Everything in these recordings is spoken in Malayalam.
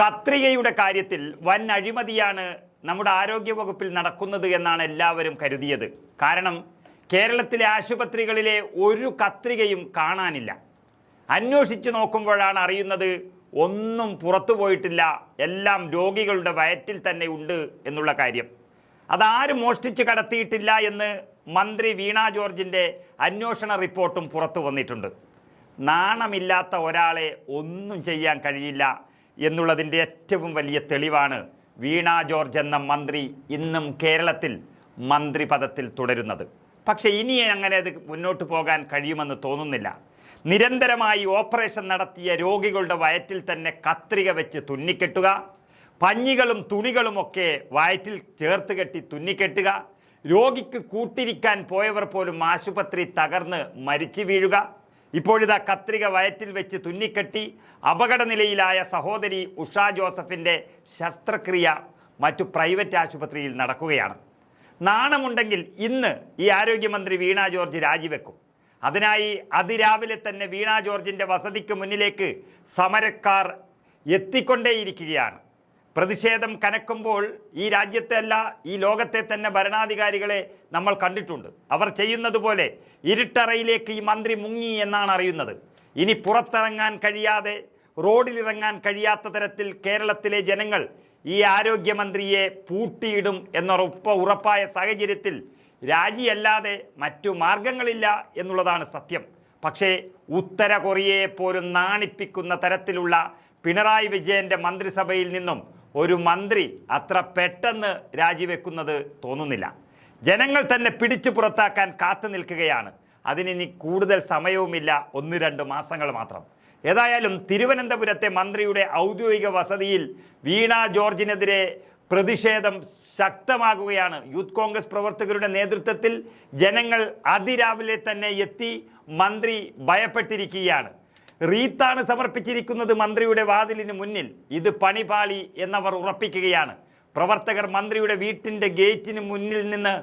കത്രികയുടെ കാര്യത്തിൽ വൻ അഴിമതിയാണ് നമ്മുടെ ആരോഗ്യവകുപ്പിൽ നടക്കുന്നത് എന്നാണ് എല്ലാവരും കരുതിയത്. കാരണം കേരളത്തിലെ ആശുപത്രികളിലെ ഒരു കത്രികയും കാണാനില്ല. അന്വേഷിച്ച് നോക്കുമ്പോഴാണ് അറിയുന്നത് ഒന്നും പുറത്തു പോയിട്ടില്ല. എല്ലാം രോഗികളുടെ വയറ്റിൽ തന്നെ ഉണ്ട് എന്നുള്ള കാര്യം. അതാരും മോഷ്ടിച്ച് കടത്തിയിട്ടില്ല എന്ന് മന്ത്രി വീണ ജോർജിന്റെ അന്വേഷണ റിപ്പോർട്ടും പുറത്തു വന്നിട്ടുണ്ട്. നാണമില്ലാത്ത ഒരാളെ ഒന്നും ചെയ്യാൻ കഴിയില്ല. എന്നുള്ളതിന്റെ ഏറ്റവും വലിയ തെളിവാണ് വീണ ജോർജ് എന്ന മന്ത്രി ഇന്നും കേരളത്തിൽ മന്ത്രി പദത്തിൽ തുടരുന്നത്. പക്ഷേ ഇനി അങ്ങനെ അത് മുന്നോട്ട് പോകാൻ കഴിയുമെന്ന് തോന്നുന്നില്ല. നിരന്തരമായി ഓപ്പറേഷൻ നടത്തിയ രോഗികളുടെ വയറ്റിൽ തന്നെ കത്രിക വെച്ച് തുന്നിക്കെട്ടുക പഞ്ഞികളും തുണികളുമൊക്കെ വയറ്റിൽ ചേർത്ത് കെട്ടി തുന്നിക്കെട്ടുക രോഗിക്ക് കൂട്ടിരിക്കാൻ പോയവർ പോലും ആശുപത്രി തകർന്ന് മരിച്ചു വീഴുക ഇപ്പോഴിതാ കത്രിക വയറ്റിൽ വെച്ച് തുന്നിക്കെട്ടി അപകടനിലയിലായ സഹോദരി ഉഷ ജോസഫിന്റെ ശസ്ത്രക്രിയ മറ്റു പ്രൈവറ്റ് ആശുപത്രിയിൽ നടക്കുകയാണ്. നാണമുണ്ടെങ്കിൽ ഇന്ന് ഈ ആരോഗ്യമന്ത്രി വീണ ജോർജ് രാജിവെക്കും. അതിനായി അതിരാവിലെ തന്നെ വീണ ജോർജിന്റെ വസതിക്ക് മുന്നിലേക്ക് സമരക്കാർ എത്തിക്കൊണ്ടേയിരിക്കുകയാണ്. പ്രതിഷേധം കനക്കുമ്പോൾ ഈ രാജ്യത്തെ അല്ല ഈ ലോകത്തെ തന്നെ ഭരണാധികാരികളെ നമ്മൾ കണ്ടിട്ടുണ്ട്. അവർ ചെയ്യുന്നത് പോലെ ഇരുട്ടറയിലേക്ക് ഈ മന്ത്രി മുങ്ങി എന്നാണ് അറിയുന്നത്. ഇനി പുറത്തിറങ്ങാൻ കഴിയാതെ റോഡിലിറങ്ങാൻ കഴിയാത്ത തരത്തിൽ കേരളത്തിലെ ജനങ്ങൾ ഈ ആരോഗ്യമന്ത്രിയെ പൂട്ടിയിടും എന്നൊറപ്പ് ഉറപ്പായ സാഹചര്യത്തിൽ രാജിയല്ലാതെ മറ്റു മാർഗങ്ങളില്ല എന്നുള്ളതാണ് സത്യം. പക്ഷേ ഉത്തര കൊറിയയെ പോലും നാണിപ്പിക്കുന്ന തരത്തിലുള്ള പിണറായി വിജയന്റെ മന്ത്രിസഭയിൽ നിന്നും ഒരു മന്ത്രി അത്ര പെട്ടെന്ന് രാജിവെക്കുന്നത് തോന്നുന്നില്ല. ജനങ്ങൾ തന്നെ പിടിച്ചു പുറത്താക്കാൻ കാത്തു നിൽക്കുകയാണ്. അതിനിനി കൂടുതൽ സമയവുമില്ല ഒന്ന് രണ്ട് മാസങ്ങൾ മാത്രം. ഏതായാലും തിരുവനന്തപുരത്തെ മന്ത്രിയുടെ ഔദ്യോഗിക വസതിയിൽ വീണ ജോർജിനെതിരെ പ്രതിഷേധം ശക്തമാകുകയാണ്. യൂത്ത് കോൺഗ്രസ് പ്രവർത്തകരുടെ നേതൃത്വത്തിൽ ജനങ്ങൾ അതിരാവിലെ തന്നെ എത്തി മന്ത്രി ഭയപ്പെട്ടിരിക്കുകയാണ്. റീത്താണ് സമർപ്പിച്ചിരിക്കുന്നത് മന്ത്രിയുടെ വാതിലിന് മുന്നിൽ. ഇത് പണിപാളി എന്നവർ ഉറപ്പിക്കുകയാണ്. പ്രവർത്തകർ മന്ത്രിയുടെ വീട്ടിന്റെ ഗേറ്റിന് മുന്നിൽ നിന്ന്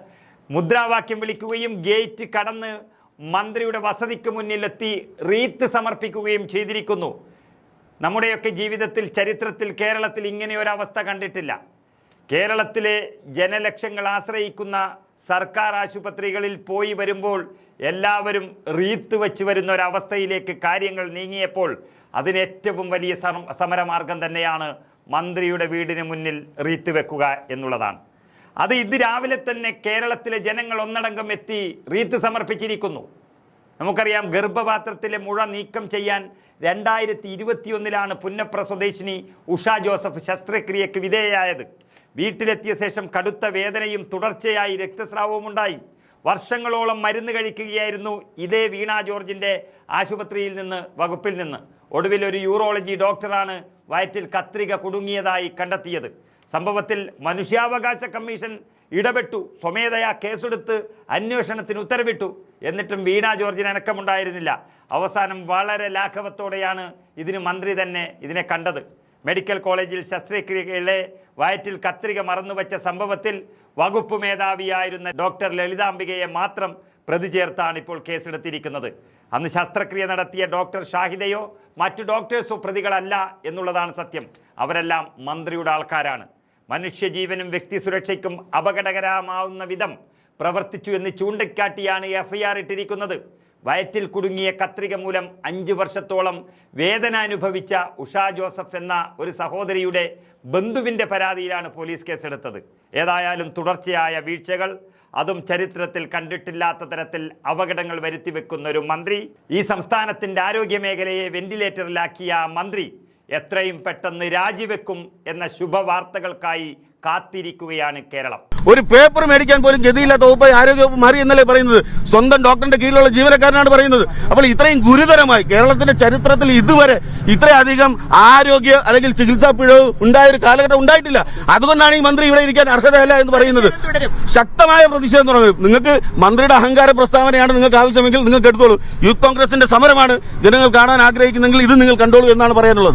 മുദ്രാവാക്യം വിളിക്കുകയും ഗേറ്റ് കടന്ന് മന്ത്രിയുടെ വസതിക്ക് മുന്നിലെത്തി റീത്ത് സമർപ്പിക്കുകയും ചെയ്തിരിക്കുന്നു. നമ്മുടെയൊക്കെ ജീവിതത്തിൽ ചരിത്രത്തിൽ കേരളത്തിൽ ഇങ്ങനെയൊരവസ്ഥ കണ്ടിട്ടില്ല. കേരളത്തിലെ ജനലക്ഷങ്ങൾ ആശ്രയിക്കുന്ന സർക്കാർ ആശുപത്രികളിൽ പോയി വരുമ്പോൾ എല്ലാവരും റീത്ത് വെച്ച് വരുന്ന ഒരവസ്ഥയിലേക്ക് കാര്യങ്ങൾ നീങ്ങിയപ്പോൾ അതിന് ഏറ്റവും വലിയ സമ- സമരമാർഗം തന്നെയാണ് മന്ത്രിയുടെ വീടിന് മുന്നിൽ റീത്ത് വെക്കുക എന്നുള്ളതാണ്. അത് ഇത് രാവിലെ തന്നെ കേരളത്തിലെ ജനങ്ങൾ ഒന്നടങ്കം എത്തി റീത്ത് സമർപ്പിച്ചിരിക്കുന്നു. നമുക്കറിയാം ഗർഭപാത്രത്തിലെ മുഴ നീക്കം ചെയ്യാൻ രണ്ടായിരത്തി ഇരുപത്തിയൊന്നിലാണ് പുന്നപ്ര സ്വദേശിനി ഉഷ ജോസഫ് ശസ്ത്രക്രിയക്ക് വിധേയയായത്. വീട്ടിലെത്തിയ ശേഷം കടുത്ത വേദനയും തുടർച്ചയായി രക്തസ്രാവവും ഉണ്ടായി. വർഷങ്ങളോളം മരുന്ന് കഴിക്കുകയായിരുന്നു ഇതേ വീണ ജോർജിന്റെ ആശുപത്രിയിൽ നിന്ന് വകുപ്പിൽ നിന്ന്. ഒടുവിൽ ഒരു യൂറോളജി ഡോക്ടറാണ് വയറ്റിൽ കത്രിക കുടുങ്ങിയതായി കണ്ടെത്തിയത്. സംഭവത്തിൽ മനുഷ്യാവകാശ കമ്മീഷൻ ഇടപെട്ടു സ്വമേധയാ കേസെടുത്ത് അന്വേഷണത്തിന് ഉത്തരവിട്ടു. എന്നിട്ടും വീണ ജോർജിന് അനക്കമുണ്ടായിരുന്നില്ല. അവസാനം വളരെ ലാഘവത്തോടെയാണ് ഇതിന് മന്ത്രി തന്നെ ഇതിനെ കണ്ടത്. മെഡിക്കൽ കോളേജിൽ ശസ്ത്രക്രിയകളെ വയറ്റിൽ കത്രിക മറന്നുവച്ച സംഭവത്തിൽ വകുപ്പ് മേധാവിയായിരുന്ന ഡോക്ടർ ലളിതാംബികയെ മാത്രം പ്രതി ചേർത്താണ് ഇപ്പോൾ കേസെടുത്തിരിക്കുന്നത്. അന്ന് ശസ്ത്രക്രിയ നടത്തിയ ഡോക്ടർ ഷാഹിദയോ മറ്റു ഡോക്ടേഴ്സോ പ്രതികളല്ല എന്നുള്ളതാണ് സത്യം. അവരെല്ലാം മന്ത്രിയുടെ ആൾക്കാരാണ്. മനുഷ്യജീവനും വ്യക്തി സുരക്ഷയ്ക്കും അപകടകരമാവുന്ന വിധം പ്രവർത്തിച്ചു എന്ന് ചൂണ്ടിക്കാട്ടിയാണ് എഫ്ഐആർ ഇട്ടിരിക്കുന്നത്. വയറ്റിൽ കുടുങ്ങിയ കത്രിക മൂലം അഞ്ച് വർഷത്തോളം വേദന അനുഭവിച്ച ഉഷ ജോസഫ് എന്ന ഒരു സഹോദരിയുടെ ബന്ധുവിന്റെ പരാതിയിലാണ് പോലീസ് കേസെടുത്തത്. ഏതായാലും തുടർച്ചയായ വീഴ്ചകൾ അതും ചരിത്രത്തിൽ കണ്ടിട്ടില്ലാത്ത തരത്തിൽ അപകടങ്ങൾ വരുത്തിവെക്കുന്ന ഒരു മന്ത്രി ഈ സംസ്ഥാനത്തിന്റെ ആരോഗ്യ മേഖലയെ വെന്റിലേറ്ററിലാക്കിയ മന്ത്രി എത്രയും പെട്ടെന്ന് രാജിവെക്കും എന്ന ശുഭവാർത്തകൾക്കായി കാത്തിരിക്കുകയാണ് കേരളം. ഒരു പേപ്പർ മേടിക്കാൻ പോലും ഗതിയില്ലാത്ത വകുപ്പ് ആരോഗ്യവകുപ്പ് മാറി എന്നല്ലേ പറയുന്നത്? സ്വന്തം ഡോക്ടറിന്റെ കീഴിലുള്ള ജീവനക്കാരനാണ് പറയുന്നത്. അപ്പോൾ ഇത്രയും ഗുരുതരമായി കേരളത്തിന്റെ ചരിത്രത്തിൽ ഇതുവരെ ഇത്രയധികം ആരോഗ്യ അല്ലെങ്കിൽ ചികിത്സാ പിഴവ് ഉണ്ടായ ഒരു കാലഘട്ടം ഉണ്ടായിട്ടില്ല. അതുകൊണ്ടാണ് ഈ മന്ത്രി ഇവിടെ ഇരിക്കാൻ അർഹതയല്ല എന്ന് പറയുന്നത്. ശക്തമായ പ്രതിഷേധം തുടങ്ങും നിങ്ങൾക്ക് മന്ത്രിയുടെ അഹങ്കാര പ്രസ്താവനയാണ് നിങ്ങൾക്ക് ആവശ്യമെങ്കിൽ നിങ്ങൾക്ക് എടുത്തോളൂ. യൂത്ത് കോൺഗ്രസിന്റെ സമരമാണ് ജനങ്ങൾ കാണാൻ ആഗ്രഹിക്കുന്നെങ്കിൽ ഇത് നിങ്ങൾ കണ്ടോളൂ എന്നാണ് പറയാനുള്ളത്.